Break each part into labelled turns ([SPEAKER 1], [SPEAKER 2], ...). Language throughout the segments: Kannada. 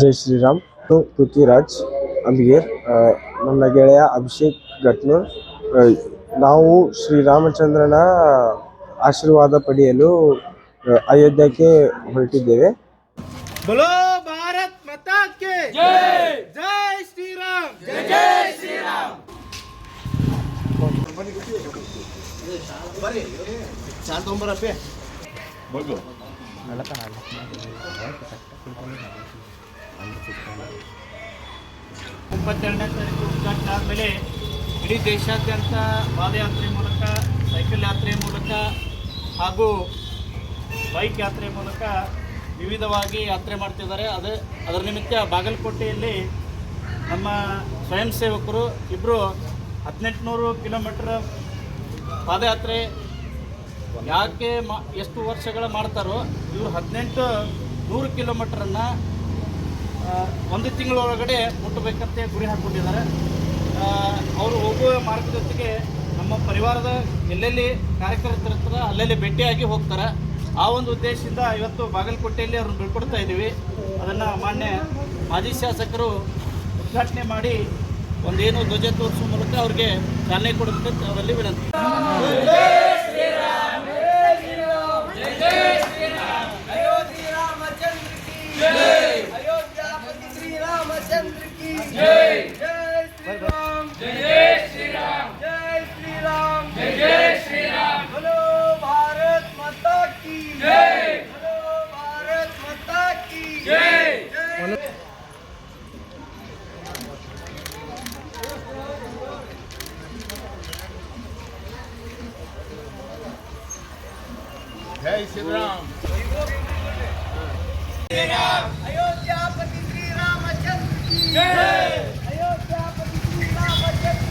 [SPEAKER 1] ಜೈ ಶ್ರೀರಾಮ್ ಪೃಥ್ವಿರಾಜ್ ಅಮ್ಗೇರ್ ನನ್ನ ಗೆಳೆಯ ಅಭಿಷೇಕ್ ಘಟ್ನೂರ್ ನಾವು ಶ್ರೀರಾಮಚಂದ್ರನ ಆಶೀರ್ವಾದ ಪಡೆಯಲು ಅಯೋಧ್ಯಕ್ಕೆ ಹೊರಟಿದ್ದೇವೆ
[SPEAKER 2] ಬಲೋ ಭಾರತ್ ಮತಕ್ಕೆ ಬಗ್ಗು ಇಪ್ಪತ್ತೆರಡನೇ ಉದ್ಘಾಟನೆ ಆದಮೇಲೆ ಇಡೀ ದೇಶಾದ್ಯಂತ ಪಾದಯಾತ್ರೆ ಮೂಲಕ, ಸೈಕಲ್ ಯಾತ್ರೆ ಮೂಲಕ ಹಾಗೂ ಬೈಕ್ ಯಾತ್ರೆ ಮೂಲಕ ವಿವಿಧವಾಗಿ ಯಾತ್ರೆ ಮಾಡ್ತಿದ್ದಾರೆ. ಅದು, ಅದರ ನಿಮಿತ್ತ ಬಾಗಲಕೋಟೆಯಲ್ಲಿ ನಮ್ಮ ಸ್ವಯಂ ಸೇವಕರು ಇಬ್ಬರು ಹದಿನೆಂಟುನೂರು ಕಿಲೋಮೀಟ್ರ್ ಪಾದಯಾತ್ರೆ ಯಾಕೆ ಎಷ್ಟು ವರ್ಷಗಳ ಮಾಡ್ತಾರೋ, ಇವರು ಹದಿನೆಂಟು ನೂರು ಕಿಲೋಮೀಟ್ರನ್ನು ಒಂದು ತಿಂಗಳೊಳಗಡೆ ಮುಟ್ಟಬೇಕಂತ ಗುರಿ ಹಾಕ್ಕೊಂಡಿದ್ದಾರೆ ಅವರು ಹೋಗುವ ಮಾರ್ಗದ ಜೊತೆಗೆ ನಮ್ಮ ಪರಿವಾರದ ಎಲ್ಲೆಲ್ಲಿ ಕಾರ್ಯಕರ್ತರು ಇರ್ತಾರೆ ಅಲ್ಲೆಲ್ಲಿ ಭೇಟಿಯಾಗಿ ಹೋಗ್ತಾರೆ. ಆ ಒಂದು ಉದ್ದೇಶದಿಂದ ಇವತ್ತು ಬಾಗಲಕೋಟೆಯಲ್ಲಿ ಅವ್ರನ್ನ ಬೀಳ್ಕೊಡ್ತಾ ಇದ್ದೀವಿ. ಅದನ್ನು ಮಾನ್ಯ ಮಾಜಿ ಶಾಸಕರು ಉದ್ಘಾಟನೆ ಮಾಡಿ ಒಂದೇನು ಧ್ವಜ ತೋರಿಸುವ ಮೂಲಕ ಅವ್ರಿಗೆ ಚಾಲನೆ ಕೊಡುತ್ತೆ ಅವರಲ್ಲಿ ವಿನಂತಿ.
[SPEAKER 3] जय जय अयोध्यापति श्री रामचंद्र की जय अयोध्यापति श्री रामचंद्र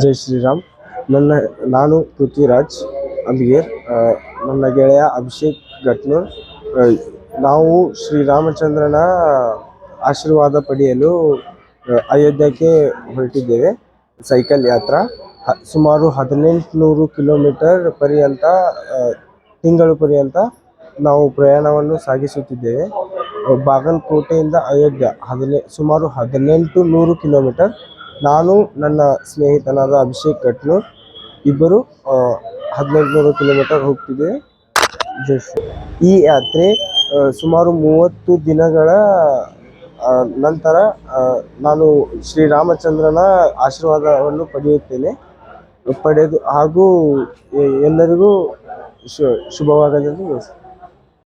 [SPEAKER 1] ಜೈ ಶ್ರೀರಾಮ್ ನನ್ನ ನಾನು ಪೃಥ್ವಿರಾಜ್ ಅಂಬಿಗೇರ್ ಆ, ನನ್ನ ಗೆಳೆಯ ಅಭಿಷೇಕ್ ಗಟ್ನೂರ್ ಆ, ನಾವು ಶ್ರೀರಾಮಚಂದ್ರನ ಆಶೀರ್ವಾದ ಪಡೆಯಲು ಅಯೋಧ್ಯಕ್ಕೆ ಹೊರಟಿದ್ದೇವೆ. ಸೈಕಲ್ ಯಾತ್ರಾ ಸುಮಾರು ಹದಿನೆಂಟುನೂರು ಕಿಲೋಮೀಟರ್ ಪರ್ಯಂತ ತಿಂಗಳು ಪರ್ಯಂತ ನಾವು ಪ್ರಯಾಣವನ್ನು ಸಾಗಿಸುತ್ತಿದ್ದೇವೆ. ಬಾಗಲಕೋಟೆಯಿಂದ ಅಯೋಧ್ಯ ಹದಿನೆ ಸುಮಾರು ಹದಿನೆಂಟು ನೂರು ಕಿಲೋಮೀಟರ್ ನಾನು ನನ್ನ ಸ್ನೇಹಿತನಾದ ಅಭಿಷೇಕ್ ಗಟ್ನೂರ್ ಇಬ್ಬರು ಹದಿನೆಂಟುನೂರು ಕಿಲೋಮೀಟರ್ ಹೋಗ್ತಿದೆ ಈ ಯಾತ್ರೆ ಸುಮಾರು ಮೂವತ್ತು ದಿನಗಳ ನಂತರ ನಾನು ಶ್ರೀರಾಮಚಂದ್ರನ ಆಶೀರ್ವಾದವನ್ನು ಪಡೆಯುತ್ತೇನೆ ಪಡೆದು, ಹಾಗೂ ಎಲ್ಲರಿಗೂ ಶುಭವಾಗಲೆಂದು.